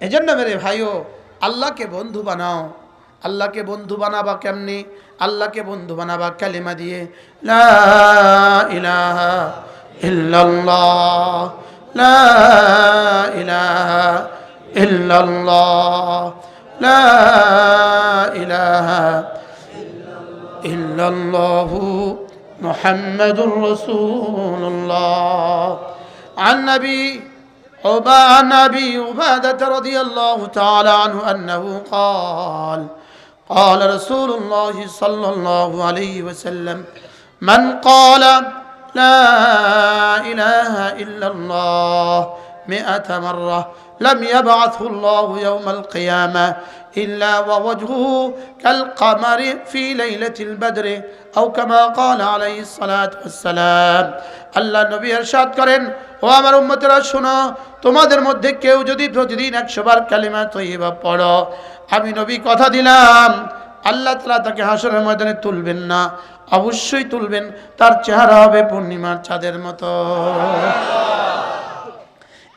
এজন্য মেরে ভাইও আল্লাহকে বন্ধু বানাও আল্লাহকে বন্ধু বানাবা কেমনি আল্লাহকে বন্ধু বানাবা কালিমা দিয়ে লা ইলাহা ইল্লাল্লাহ লা ইলাহা ইল্লাল্লাহ লা ইলাহা ইল্লাল্লাহু মুহাম্মাদুর রাসূলুল্লাহ عن نبي عن ابي عباده رضي الله تعالى عنه انه قال قال رسول الله صلى الله عليه وسلم من قال لا اله الا الله مئة مره لم يبعثه الله يوم القيامه الا ووجهه كالقمر في ليله البدر او كما قال عليه الصلاه والسلام আল্লাহ নবী ارشاد করেন ও আমার উম্মতেরা, শোনো, তোমাদের মধ্যে কেউ যদি প্রতিদিন একশো বার কালিমা তৈবা পড়ো, আমি নবী কথা দিলাম, আল্লাহ তালা তাকে হাসরের ময়দানে তুলবেন না, অবশ্যই তুলবেন, তার চেহারা হবে পূর্ণিমার চাঁদের মতো।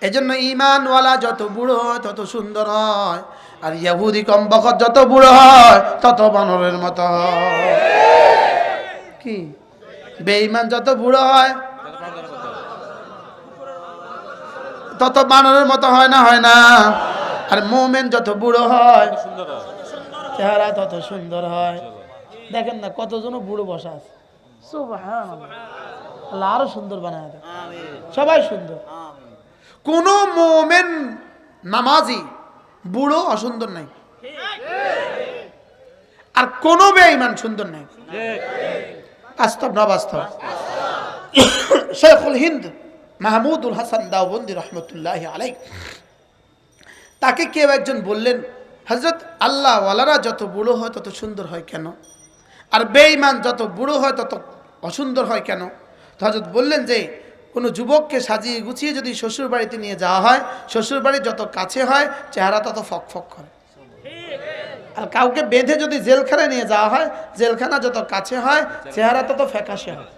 এজন্য ইমানওয়ালা যত বুড়ো হয়, তত সুন্দর হয়, আর ইয়াহুদি কম বখত যত বুড়ো হয়, তত বানরের মতো কি? বেঈমান যত বুড়ো হয় তত বানরের মতো হয় না হয় না। আর মোমেন যত বুড়ো হয় চেহারা তত সুন্দর হয়। দেখেন না কতজন বুড়ো বসা আছে। সুবহানাল্লাহ। আল্লাহ আরও সুন্দর বানায় সবাই সুন্দর। কোন মোমেন নামাজি বুড়ো অসুন্দর নাই। আর কোন বেঈমান সুন্দর নাই। বাস্তব না বাস্তব? শেখুল হিন্দ মাহমুদুল হাসান দাওবন্দি রহমতুল্লাহ আলাই তাকে কেউ একজন বললেন হজরত আল্লাহ ওয়ালারা যত বুড়ো হয় তত সুন্দর হয় কেন? আর বেঈমান যত বুড়ো হয় তত অসুন্দর হয় কেন? তো হজরত বললেন যে, কোনো যুবককে সাজিয়ে গুছিয়ে যদি শ্বশুর বাড়িতে নিয়ে যাওয়া হয় শ্বশুর বাড়ি যত কাছে হয়, চেহারা তত ফক ফক করে। আর কাউকে বেঁধে যদি জেলখানায় নিয়ে যাওয়া হয়, জেলখানা যত কাছে হয়, চেহারা তত ফ্যাকাশে হয়।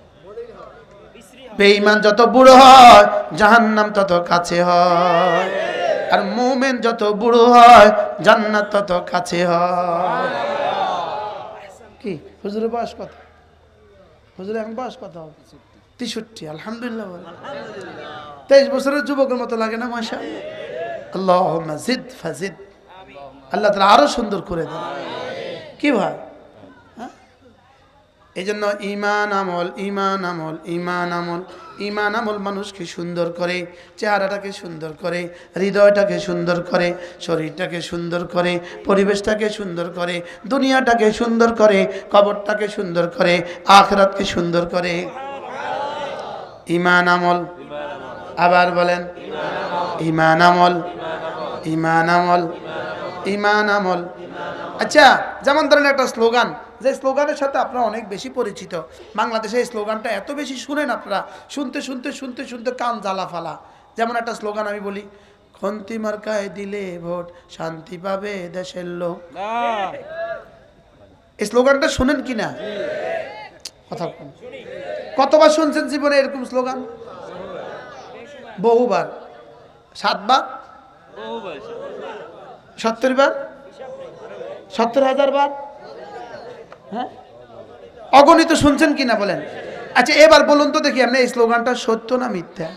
বেঈমান যত বুড়ো হয়, জাহান্নাম তত কাছে হয়। আর মোমেন যত বুড়ো হয়, জান্নাত তত কাছে হয়। কি? হুজুরের বয়স কত? হুজুরের এখন বয়স কত? তেষট্টি, আলহামদুলিল্লাহ তেইশ বছরের যুবকের মতো লাগে না মাসা আল্লাহ মাজিদ ফাজিদ। আল্লাহ তালা আরও সুন্দর করে দেন। কি ভাই? এই জন্য ইমান আমল ইমান আমল ইমান আমল। ইমান আমল মানুষকে সুন্দর করে, চেহারাটাকে সুন্দর করে, হৃদয়টাকে সুন্দর করে, শরীরটাকে সুন্দর করে, পরিবেশটাকে সুন্দর করে, দুনিয়াটাকে সুন্দর করে, কবরটাকে সুন্দর করে, আখরাতকে সুন্দর করে। ইমান আমল। আবার বলেন ইমান আমল ইমান আমল ইমান আমল। আচ্ছা যেমন ধরেন একটা স্লোগান যে স্লোগানের সাথে আপনারা অনেক বেশি পরিচিত। বাংলাদেশে এই স্লোগানটা এত বেশি শুনেন আপনারা শুনতে শুনতে শুনতে শুনতে কান জ্বালা ফালা। যেমন একটা স্লোগান আমি বলি খন্তি মার্কায় দিলে ভোট শান্তি পাবে দেশের লোক। এই স্লোগানটা শুনেন কি না? কথা কতবার শুনছেন জীবনে এরকম স্লোগান? বহুবার। সাতবার? সত্তর বার সত্তর হাজার বার হ্যাঁ? অগণিত শুনছেন কিনা বলেন? আচ্ছা এবার বলুন তো দেখি আপনি এই স্লোগানটা সত্য না মিথ্যা?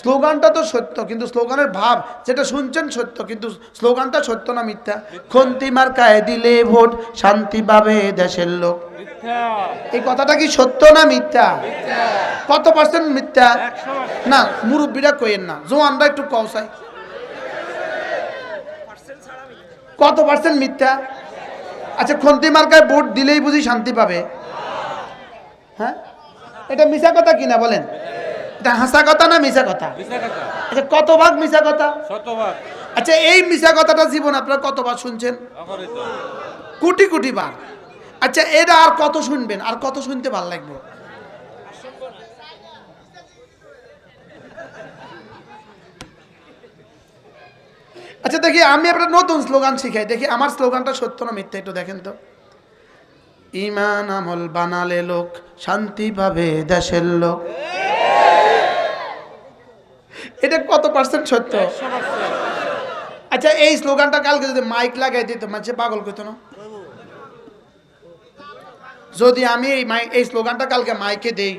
স্লোগানটা তো সত্য কিন্তু স্লোগানের ভাব যেটা শুনছেন সত্য কিন্তু স্লোগানটা সত্য না মিথ্যা? খন্তি মার্কায় দিলে ভোট শান্তি পাবে দেশের লোক। এই কথাটা কি সত্য না মিথ্যা? কত পার্সেন্ট মিথ্যা? না মুরব্বীরা কইেন না জোয়ানরা একটু কৌসাই কত পার্সেন্ট মিথ্যা? আচ্ছা খন্তি মার্কায় ভোট দিলেই বুঝি শান্তি পাবে? হ্যাঁ? এটা মিশা কথা কিনা বলেন? এটা হাসা কথা না মিশা কথা? আচ্ছা কত ভাগ মিশা কথা? শতভাগ। আচ্ছা এই মিশা কথাটা জীবন আপনারা কতবার শুনছেন? কোটি কোটি বার। আচ্ছা এটা আর কত শুনবেন? আর কত শুনতে ভালো লাগবে? আচ্ছা দেখি আমি একটা নতুন স্লোগান শিখাই। দেখি আমার স্লোগানটা সত্য না মিথ্যা একটু দেখেন তো। ইমান আমল বানালে লোক শান্তি পাবে দেশের লোক। এটা কত পার্সেন্ট সত্য? আচ্ছা এই স্লোগানটা কালকে যদি মাইক লাগাই দিত মানুষে পাগল কইতো না? যদি আমি এই মাইক এই স্লোগানটা কালকে মাইকে দেই,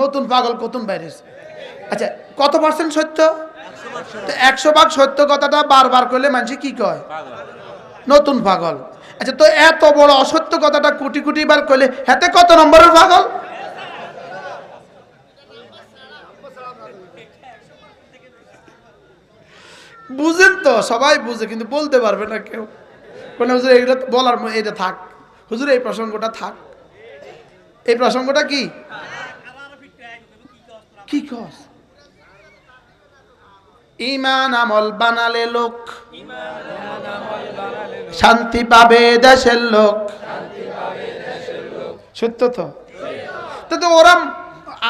নতুন পাগল কতুন বাইরে আচ্ছা কত পার্সেন্ট সত্য? একশো ভাগ সত্য কথাটা বারবার করলে মানুষ কি কয়? নতুন পাগল। আচ্ছা তো এত বড় অসত্য কথাটা কোটি কোটি বার করলে হাতে কত নম্বরের পাগল? বুঝেন তো, সবাই বুঝে, কিন্তু বলতে পারবে না কেউ। কোনো হুজুর, এইগুলো বলার এটা থাক। হুজুর, এই প্রসঙ্গটা থাক। এই প্রসঙ্গটা কি? কি কস? ইমান আমল বানালে লোক। শান্তি পাবে দেশের লোক। সত্য তো? তো ওরা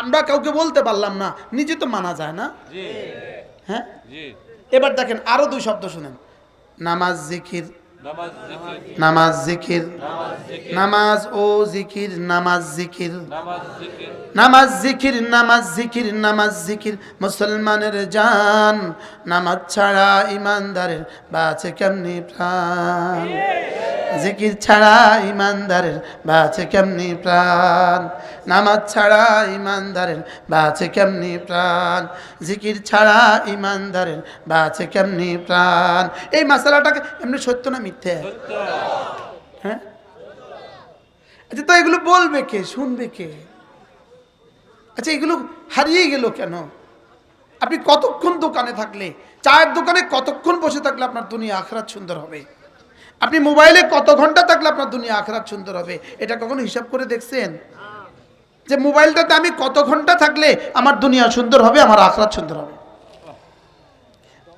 আমরা কাউকে বলতে পারলাম না নিজে তো মানা যায় না। হ্যাঁ? এবার দেখেন আরও দুই শব্দ শুনেন। নামাজ জিকির নামাজ জিকির। নামাজ ও জিকির নামাজ জিকির। নামাজ জিকির। নামাজ জিকির নামাজ জিকির নামাজ জিকির। মুসলমানের জান নামাজ ছাড়া ইমানদারের বাঁচে কেমনি প্রাণ? জিকির ছাড়া ইমানদারের বাঁচে কেমনি প্রাণ? নামাজ ছাড়া ইমানদারের বাঁচে কেমনি প্রাণ? জিকির ছাড়া ইমানদারের বাঁচে কেমনি প্রাণ? এই মশালাটাকে এমনি সত্য না মিথ্যে? হ্যাঁ? আচ্ছা তো এগুলো বলবে কে? শুনবে কে? আচ্ছা এগুলো হারিয়ে গেল কেন? আপনি কতক্ষণ দোকানে থাকলে? চায়ের দোকানে কতক্ষণ বসে থাকলে আপনার দুনিয়া আখরাত সুন্দর হবে? আপনি মোবাইলে কত ঘণ্টা থাকলে আপনার দুনিয়া, আখরাত সুন্দর হবে? এটা কখনো হিসাব করে দেখছেন? যে মোবাইলটাতে আমি কত ঘণ্টা থাকলে আমার দুনিয়া সুন্দর হবে, আমার আখরাত সুন্দর হবে?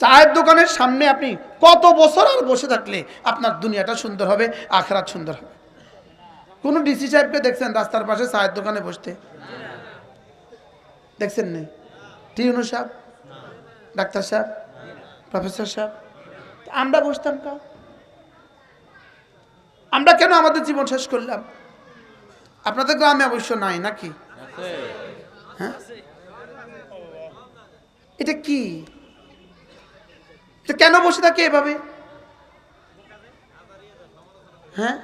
চায়ের দোকানের সামনে আপনি কত বছর আর বসে থাকলে আপনার দুনিয়াটা সুন্দর হবে, আখরাত সুন্দর হবে? কোন ডিসি সাহেবকে দেখছেন রাস্তার পাশে চায়ের দোকানে বসতে? দেখছেন নেই টিউনো সাহেব? ডাক্তার সাহেব? প্রফেসর সাহেব? আমরা বসতাম কা আমরা কেন আমাদের জীবন শেষ করলাম? আপনাদের গ্রামে অবশ্য নাই, নাকি? হ্যাঁ? এটা কি? কেন বসে থাকে এভাবে? হ্যাঁ?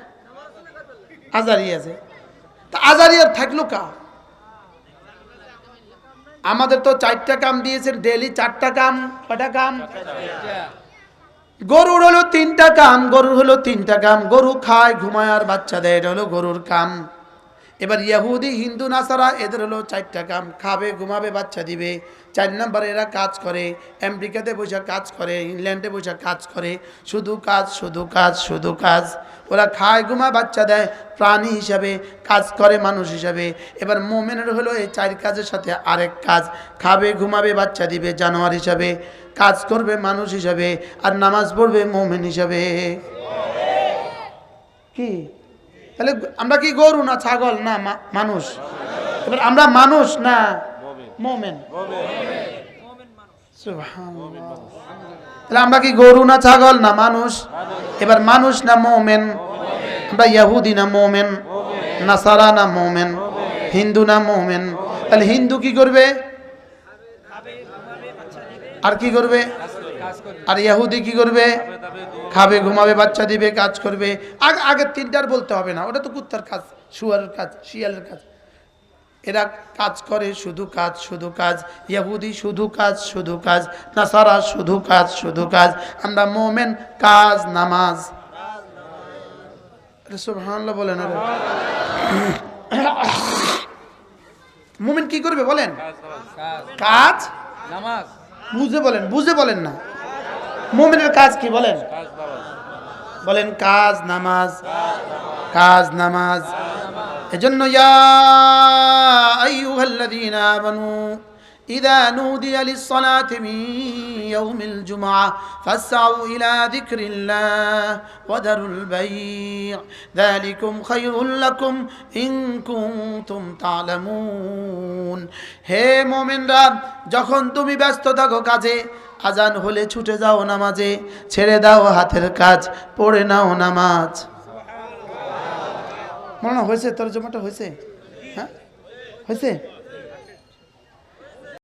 আজারি আছে। তা আজারি আর থাকল কা আমাদের তো চারটা কাম দিয়েছেন ডেলি চারটা কাম কটা কাম গরুর হলো তিনটা কাম, গরুর হলো তিনটা কাম। গরু খায়, ঘুমায়, আর বাচ্চা দেয় এটা হলো গরুর কাম। এবার ইয়াহুদি, হিন্দু, নাসারা, এদের হলো চারটা কাম। খাবে, ঘুমাবে, বাচ্চা দিবে। চার নম্বরে এরা কাজ করে, আমেরিকাতে বসে কাজ করে, ইংল্যান্ডে বসে কাজ করে। শুধু কাজ শুধু কাজ শুধু কাজ। ওরা খায়, ঘুমায়, বাচ্চা দেয়, প্রাণী হিসাবে কাজ করে, মানুষ হিসাবে। এবার মোমেনের হলো এই চার কাজের সাথে আরেক কাজ। খাবে, ঘুমাবে, বাচ্চা দিবে, জানোয়ার হিসাবে। কাজ করবে, মানুষ হিসাবে। আর নামাজ পড়বে মোমেন হিসাবে। কি? তাহলে আমরা কি গরু না ছাগল? না মানুষ। এবার আমরা মানুষ না মোমেন? তাহলে আমরা কি গরু না ছাগল না মানুষ? এবার মানুষ না মোমেন? আমরা ইয়াহুদি না মোমেন? নাসারা না মোমেন? হিন্দু না মোমেন? তাহলে হিন্দু কি করবে? আর কি করবে? আর ইয়াহুদি কি করবে? খাবে ঘুমাবে বাচ্চা দিবে কাজ করবে। আগে আগের তিনটার বলতে হবে না। ওটা তো কুত্তার কাজ শুয়ারের কাজ শিয়ালের কাজ। এরা কাজ করে শুধু কাজ শুধু কাজ। ইয়াহুদি শুধু কাজ শুধু কাজ। নাসারা শুধু কাজ শুধু কাজ। আমরা মোমেন কাজ নামাজ। সুবহানাল্লাহ বলেন আরে। মোমেন কি করবে বলেন? কাজ? নামাজ। বুঝে বলেন বুঝে বলেন না। মোমেনের কাজ কি বলেন? বলেন, কাজ, নামাজ কাজ, নামাজ। এজন্য ইয়া আইয়ুহাল্লাযীনা আমানু إذا نودي للصلاة من يوم الجمعة فاسعوا إلى ذكر الله وذروا البيع ذلكم خير لكم إن كنتم تعلمون হে মোমেনরা যখন তুমি ব্যস্ত থাকো কাজে আজান হলে ছুটে যাও নামাজে ছেড়ে দাও হাতের কাজ পড়ে নাও নামাজ মনে হয় হয়েছে তর্জমাটা হয়েছে হ্যাঁ হয়েছে